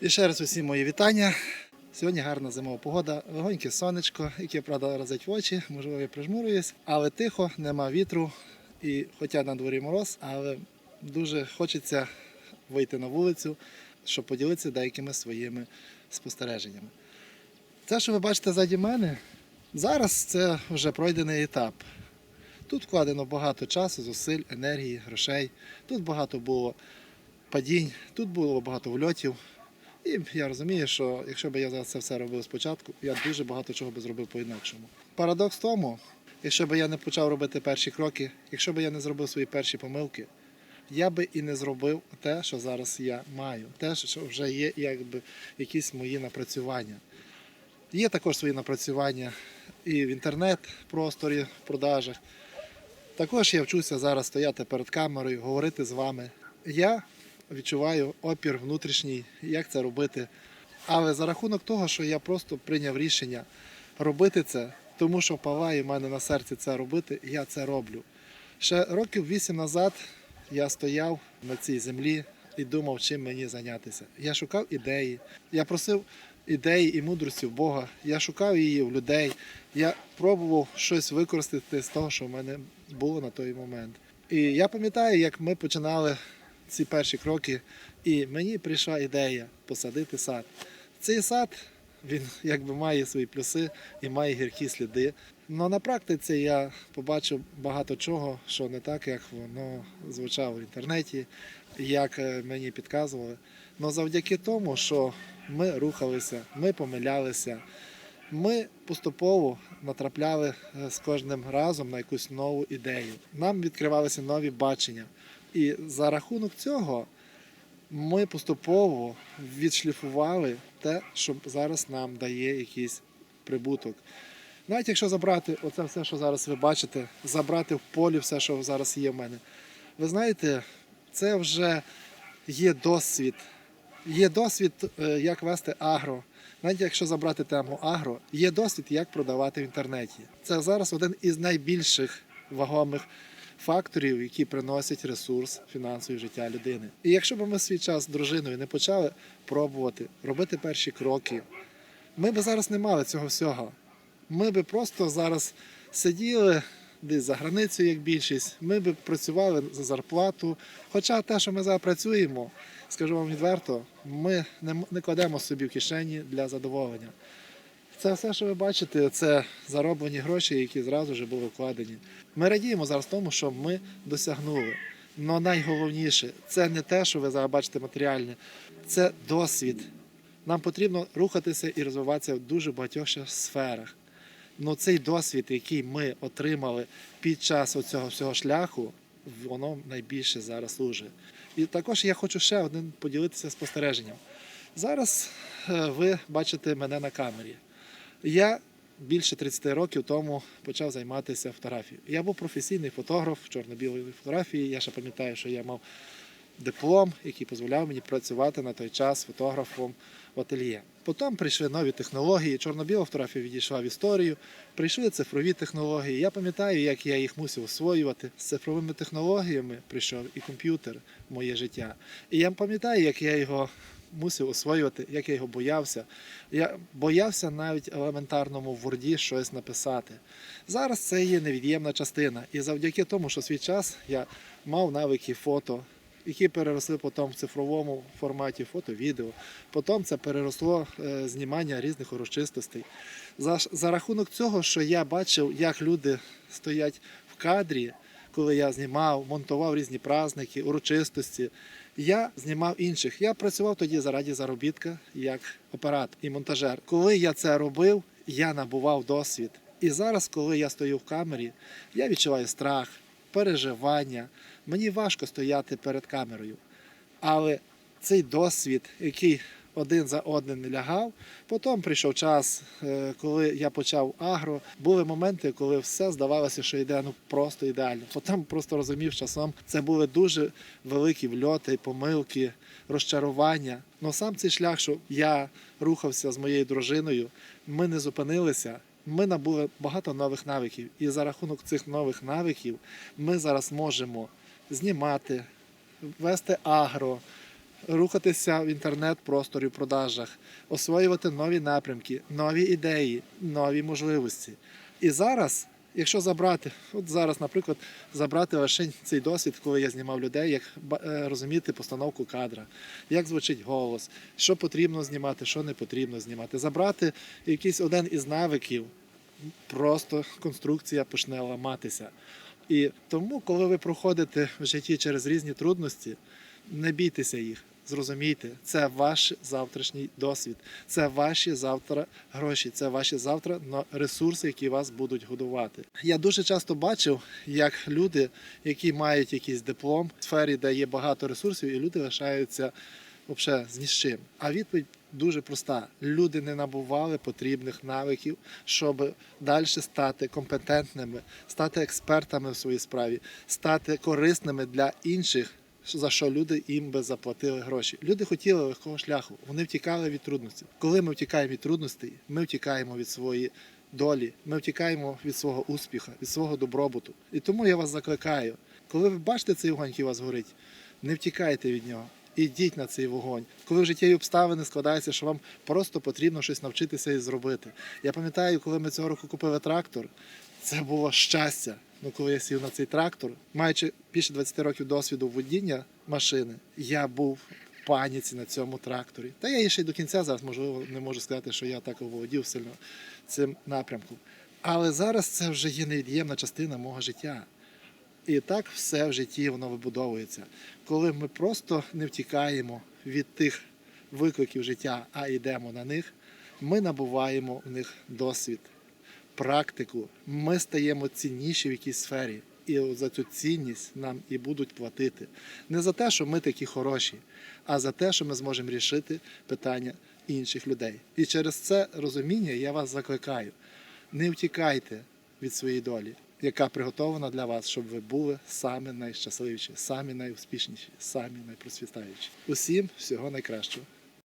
І ще раз усім мої вітання. Сьогодні гарна зимова погода, легоньке сонечко, яке, правда, разить в очі, можливо, я прижмурююсь, але тихо, нема вітру. І хоча на дворі мороз, але дуже хочеться вийти на вулицю, щоб поділитися деякими своїми спостереженнями. Те, що ви бачите ззаді мене, зараз це вже пройдений етап. Тут вкладено багато часу, зусиль, енергії, грошей. Тут багато було падінь, тут було багато вльотів. І я розумію, що якщо б я зараз це все робив спочатку, я дуже багато чого би зробив по-інакшому. Парадокс в тому, якщо б я не почав робити перші кроки, якщо б я не зробив свої перші помилки, я би і не зробив те, що зараз я маю, те, що вже є якби якісь мої напрацювання. Є також свої напрацювання і в інтернет-просторі, в продажах. Також я вчуся зараз стояти перед камерою, говорити з вами. Я відчуваю опір внутрішній, як це робити. Але за рахунок того, що я просто прийняв рішення робити це, тому що палає в мене на серці це робити, я це роблю. Ще років вісім назад я стояв на цій землі і думав, чим мені зайнятися. Я шукав ідеї, я просив ідеї і мудрості в Бога. Я шукав її в людей. Я пробував щось використати з того, що в мене було на той момент. І я пам'ятаю, як ми починали ці перші кроки, і мені прийшла ідея посадити сад. Цей сад він якби має свої плюси і має гіркі сліди. Але на практиці я побачив багато чого, що не так, як воно звучало в інтернеті, як е, мені підказували. Але завдяки тому, що ми рухалися, ми помилялися, ми поступово натрапляли е, з кожним разом на якусь нову ідею. Нам відкривалися нові бачення. І за рахунок цього ми поступово відшліфували те, що зараз нам дає якийсь прибуток. Навіть якщо забрати оце все, що зараз ви бачите, забрати в полі все, що зараз є в мене. Ви знаєте, це вже є досвід. Є досвід, е, як вести агро. Навіть якщо забрати тему агро, є досвід, як продавати в інтернеті. Це зараз один із найбільших вагомих факторів, які приносять ресурс фінансової життя людини. І якщо б ми свій час з дружиною не почали пробувати робити перші кроки, ми б зараз не мали цього всього. Ми б просто зараз сиділи десь за границею, як більшість. Ми б працювали за зарплату. Хоча те, що ми зараз працюємо, скажу вам відверто, ми не кладемо собі в кишені для задоволення. Це все, що ви бачите, це зароблені гроші, які зразу вже були вкладені. Ми радіємо зараз тому, що ми досягнули. Але найголовніше це не те, що ви зараз бачите матеріальне, це досвід. Нам потрібно рухатися і розвиватися в дуже багатьох сферах. Ну цей досвід, який ми отримали під час цього всього шляху, воно найбільше зараз служить. І також я хочу ще один поділитися спостереженням. Зараз е, ви бачите мене на камері. Я більше 30 років тому почав займатися фотографією. Я був професійний фотограф чорно-білої фотографії. Я ще пам'ятаю, що я мав диплом, який дозволяв мені працювати на той час фотографом в ательє. Потім прийшли нові технології, чорно-біла фотографія відійшла в історію, прийшли цифрові технології. Я пам'ятаю, як я їх мусив освоювати. З цифровими технологіями прийшов і комп'ютер в моє життя. І я пам'ятаю, як я його мусив освоювати, як я його боявся. Я боявся навіть елементарному в Word щось написати. Зараз це є невід'ємна частина. І завдяки тому, що свій час я мав навики фото, які переросли потім в цифровому форматі фото, відео. Потім це переросло е, знімання різних урочистостей. За, за рахунок цього, що я бачив, як люди стоять в кадрі, коли я знімав, монтував різні праздники, урочистості. Я знімав інших. Я працював тоді заради заробітка як оператор і монтажер. Коли я це робив, я набував досвід. І зараз, коли я стою в камері, я відчуваю страх, переживання. Мені важко стояти перед камерою. Але цей досвід, який один за одним лягав, потім прийшов час, е, коли я почав агро. Були моменти, коли все здавалося, що йде ну просто ідеально. Потім просто розумів часом, це були дуже великі вльоти, помилки, розчарування. Но сам цей шлях, що я рухався з моєю дружиною, ми не зупинилися. Ми набули багато нових навиків, і за рахунок цих нових навиків ми зараз можемо знімати, вести агро, рухатися в інтернет-просторі в продажах, освоювати нові напрямки, нові ідеї, нові можливості. І зараз, якщо забрати, от зараз, наприклад, забрати лише цей досвід, коли я знімав людей, як е, розуміти постановку кадра, як звучить голос, що потрібно знімати, що не потрібно знімати, забрати якийсь один із навиків, просто конструкція почне ламатися. І тому, коли ви проходите в житті через різні трудності, не бійтеся їх. Зрозумійте, це ваш завтрашній досвід, це ваші завтра гроші, це ваші завтра ресурси, які вас будуть годувати. Я дуже часто бачив, як люди, які мають якийсь диплом в сфері, де є багато ресурсів, і люди лишаються взагалі з ні з чим. А відповідь дуже проста: люди не набували потрібних навиків, щоб далі стати компетентними, стати експертами в своїй справі, стати корисними для інших. За що люди їм би заплатили гроші? Люди хотіли легкого шляху, вони втікали від трудностей. Коли ми втікаємо від трудностей, ми втікаємо від своєї долі, ми втікаємо від свого успіху, від свого добробуту. І тому я вас закликаю, коли ви бачите цей вогонь, який у вас горить, не втікайте від нього. Ідіть на цей вогонь. Коли в життєві обставини складаються, що вам просто потрібно щось навчитися і зробити. Я пам'ятаю, коли ми цього року купили трактор, це було щастя. Ну, коли я сів на цей трактор, маючи більше 20 років досвіду водіння машини, я був в паніці на цьому тракторі. Та я і ще й до кінця зараз, можливо, не можу сказати, що я так оволодів сильно цим напрямком. Але зараз це вже є невід'ємна частина мого життя. І так все в житті воно вибудовується. Коли ми просто не втікаємо від тих викликів життя, а йдемо на них, ми набуваємо в них досвід, практику. Ми стаємо цінніші в якійсь сфері. І за цю цінність нам і будуть платити. Не за те, що ми такі хороші, а за те, що ми зможемо рішити питання інших людей. І через це розуміння я вас закликаю: не втікайте від своєї долі, яка приготована для вас, щоб ви були самі найщасливіші, самі найуспішніші, самі найпросвітаючі. Усім всього найкращого.